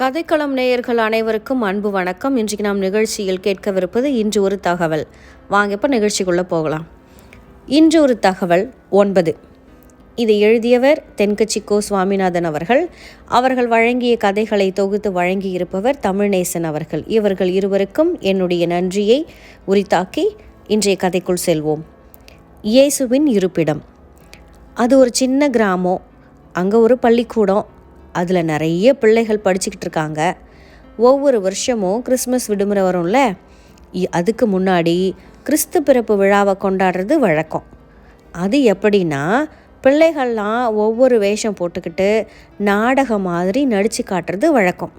கதைக்களம் நேயர்கள் அனைவருக்கும் அன்பு வணக்கம். இன்றைக்கு நாம் நிகழ்ச்சியில் கேட்கவிருப்பது இன்று ஒரு தகவல். வாங்க இப்போ நிகழ்ச்சிக்குள்ளே போகலாம். இன்று ஒரு தகவல் ஒன்பது. இதை எழுதியவர் தென்கட்சி கோ சுவாமிநாதன் அவர்கள். அவர்கள் வழங்கிய கதைகளை தொகுத்து வழங்கியிருப்பவர் தமிழ்நேசன் அவர்கள். இவர்கள் இருவருக்கும் என்னுடைய நன்றியை உரித்தாக்கி இன்றைய கதைக்குள் செல்வோம். இயேசுவின் இருப்பிடம். அது ஒரு சின்ன கிராமம். அங்கே ஒரு பள்ளிக்கூடம். அதில் நிறைய பிள்ளைகள் படிச்சுக்கிட்டு இருக்காங்க. ஒவ்வொரு வருஷமும் கிறிஸ்மஸ் விடுமுறை வரும்ல? இ- அதுக்கு முன்னாடி கிறிஸ்து பிறப்பு விழாவை கொண்டாடுறது வழக்கம். அது எப்படின்னா பிள்ளைகள்லாம் ஒவ்வொரு வேஷம் போட்டுக்கிட்டு நாடகம் மாதிரி நடித்து காட்டுறது வழக்கம்.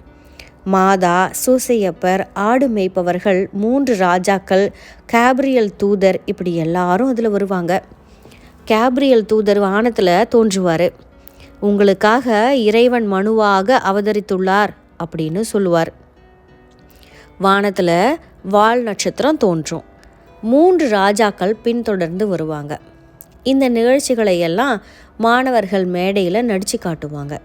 மாதா சூசையப்பர் ஆடு மேய்ப்பவர்கள் மூன்று ராஜாக்கள் கேப்ரியல் தூதர் இப்படி எல்லாரும் அதில் வருவாங்க. கேப்ரியல் தூதர் வானத்தில் தோன்றுவார். உங்களுக்காக இறைவன் மனுவாக அவதரித்துள்ளார் அப்படின்னு சொல்லுவார். வானத்தில் வால் நட்சத்திரம் தோன்றும். மூன்று ராஜாக்கள் பின்தொடர்ந்து வருவாங்க. இந்த நிகழ்ச்சிகளை எல்லாம் மாணவர்கள் மேடையில் நடித்து காட்டுவாங்க.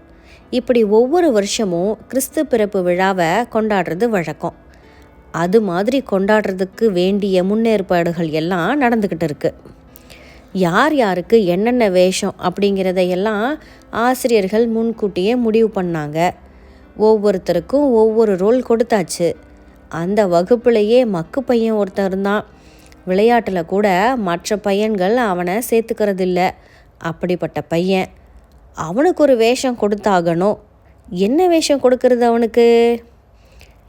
இப்படி ஒவ்வொரு வருஷமும் கிறிஸ்து பிறப்பு விழாவை கொண்டாடுறது வழக்கம். அது மாதிரி கொண்டாடுறதுக்கு வேண்டிய முன்னேற்பாடுகள் எல்லாம் நடந்துக்கிட்டு இருக்குது யார் யாருக்கு என்னென்ன வேஷம் அப்படிங்கிறதையெல்லாம் ஆசிரியர்கள் முன்கூட்டியே முடிவு பண்ணாங்க. ஒவ்வொருத்தருக்கும் ஒவ்வொரு ரோல் கொடுத்தாச்சு. அந்த வகுப்புலேயே மக்கு பையன் ஒருத்தர் தான் விளையாட்டில் கூட மற்ற பையன்கள் அவனை சேர்த்துக்கிறதில்ல. அப்படிப்பட்ட பையன். அவனுக்கு ஒரு வேஷம் கொடுத்தாகணும். என்ன வேஷம் கொடுக்கறது அவனுக்கு?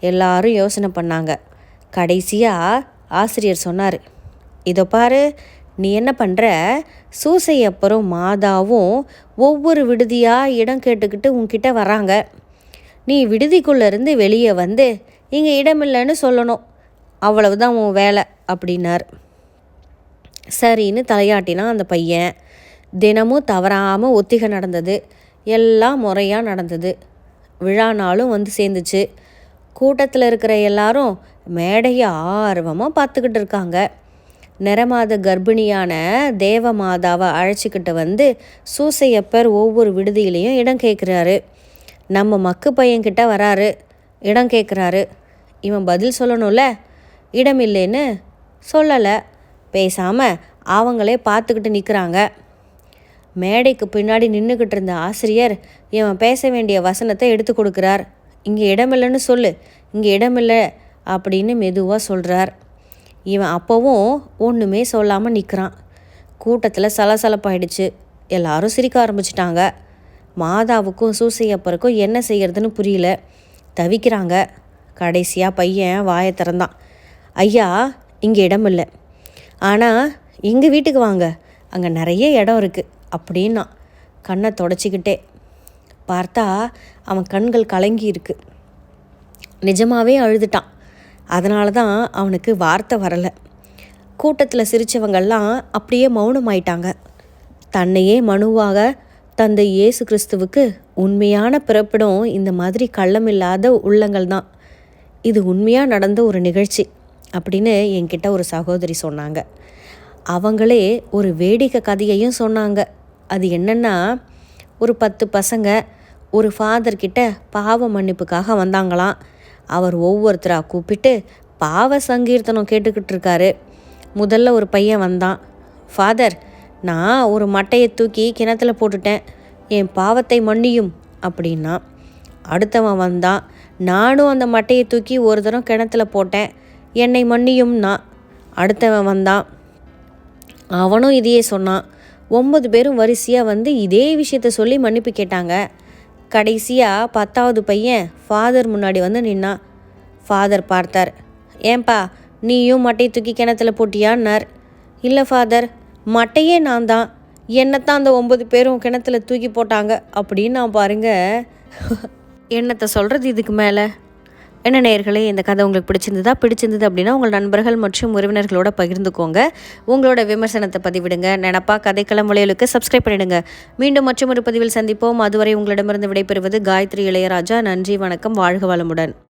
எல்லாரும் யோசனை பண்ணாங்க. கடைசியாக ஆசிரியர் சொன்னார் இதோ பாரு நீ என்ன பண்ணுற சூசையப்பரும் மாதாவும் ஒவ்வொரு விடுதியாக இடம் கேட்டுக்கிட்டு உன்கிட்ட வராங்க. நீ விடுதிக்குள்ளேருந்து வெளியே வந்து இங்கே இடமில்லைன்னு சொல்லணும். அவ்வளவுதான் உன் வேலை அப்படின்னார். சரின்னு தலையாட்டினான் அந்த பையன். தினமும் தவறாமல் ஒத்திகை நடந்தது. எல்லாம் முறையாக நடந்தது. விழா நாளும் வந்து சேர்ந்துச்சு. கூட்டத்தில் இருக்கிற எல்லாரும் மேடையை ஆர்வமாக பார்த்துக்கிட்டு இருக்காங்க. நிறமாத கர்ப்பிணியான தேவமாதாவை அழைச்சிக்கிட்டு வந்து சூசையப்பர் ஒவ்வொரு விடுதியிலையும் இடம் கேட்குறாரு. நம்ம மக்கு பையன்கிட்ட வராரு. இடம் கேட்குறாரு. இவன் பதில் சொல்லணும்ல? இடம் இல்லைன்னு சொல்லலை. பேசாமல் அவங்களே பார்த்துக்கிட்டு நிற்கிறாங்க மேடைக்கு பின்னாடி நின்றுக்கிட்டு இருந்த ஆசிரியர் இவன் பேச வேண்டிய வசனத்தை எடுத்து கொடுக்குறார். இங்கே இடமில்லைன்னு சொல்லு. இங்கே இடமில்லை அப்படின்னு மெதுவாக சொல்கிறார் இவன் அப்போவும் ஒன்றுமே சொல்லாமல் நிற்கிறான் கூட்டத்தில் சலசலப்பாயிடுச்சு. எல்லாரும் சிரிக்க ஆரம்பிச்சிட்டாங்க. மாதாவுக்கும் சூசையப்பருக்கும் என்ன செய்யறதுன்னு புரியல. தவிக்கிறாங்க. கடைசியாக பையன் வாயை திறந்தான். ஐயா இங்கே இடம் இல்லை. ஆனால் எங்கள் வீட்டுக்கு வாங்க. அங்கே நிறைய இடம் இருக்குது அப்படின்னா கண்ணை தொடச்சிக்கிட்டே. பார்த்தா அவன் கண்கள் கலங்கி இருக்கு. நிஜமாகவே அழுதுட்டான். அதனால தான் அவனுக்கு வார்த்தை வரலை. கூட்டத்தில் சிரித்தவங்கள்லாம் அப்படியே மௌனமாயிட்டாங்க. தன்னையே மனுவாக தந்தை இயேசு கிறிஸ்துவுக்கு உண்மையான பிறப்பிடம் இந்த மாதிரி கள்ளமில்லாத உள்ளங்கள் தான். இது உண்மையாக நடந்த ஒரு நிகழ்ச்சி அப்படின்னு என்கிட்ட ஒரு சகோதரி சொன்னாங்க. அவங்களே ஒரு வேடிக்கை கதையையும் சொன்னாங்க. அது என்னன்னா ஒரு பத்து பசங்க ஒரு ஃபாதர்கிட்ட பாவ மன்னிப்புக்காக வந்தாங்களாம். அவர் ஒவ்வொருத்தராக கூப்பிட்டு பாவ சங்கீர்த்தனம் கேட்டுக்கிட்டு இருக்காரு. முதல்ல ஒரு பையன் வந்தான். ஃபாதர் நான் ஒரு மட்டையை தூக்கி கிணத்துல போட்டுட்டேன். என் பாவத்தை மன்னியும் அப்படின்னா. அடுத்தவன் வந்தான். நானும் அந்த மட்டையை தூக்கி ஒரு தரம் கிணத்துல போட்டேன். என்னை மன்னியும்னா. அடுத்தவன் வந்தான். அவனும் இதையே சொன்னான். ஒன்பது பேரும் வரிசையாக வந்து இதே விஷயத்த சொல்லி மன்னிப்பு கேட்டாங்க. கடைசியாக பத்தாவது பையன் ஃபாதர் முன்னாடி வந்து நின்னான். ஃபாதர் பார்த்தார். ஏன்பா நீயும் மட்டையை தூக்கி கிணத்துல போட்டியான்னார். இல்லை ஃபாதர் மட்டையே நான் தான். என்னத்தான் அந்த ஒம்பது பேரும் கிணத்துல தூக்கி போட்டாங்க அப்படின்னு நான் பாருங்க. என்னத்தை சொல்கிறது இதுக்கு மேலே? என்ன நேயர்களே இந்த கதை உங்களுக்கு பிடிச்சிருந்ததா? பிடிச்சிருந்தது அப்படின்னா உங்கள் நண்பர்கள் மற்றும் உறவினர்களோட பகிர்ந்துக்கோங்க. உங்களோட விமர்சனத்தை பதிவிடுங்க. நினப்பா கதைக்களம் வலையலுக்கு சப்ஸ்கிரைப் பண்ணிடுங்க. மீண்டும் மற்றும் ஒரு பதிவில் சந்திப்போம். அதுவரை உங்களிடமிருந்து விடைபெறுவது காயத்ரி இளையராஜா. நன்றி வணக்கம். வாழ்க வளமுடன்.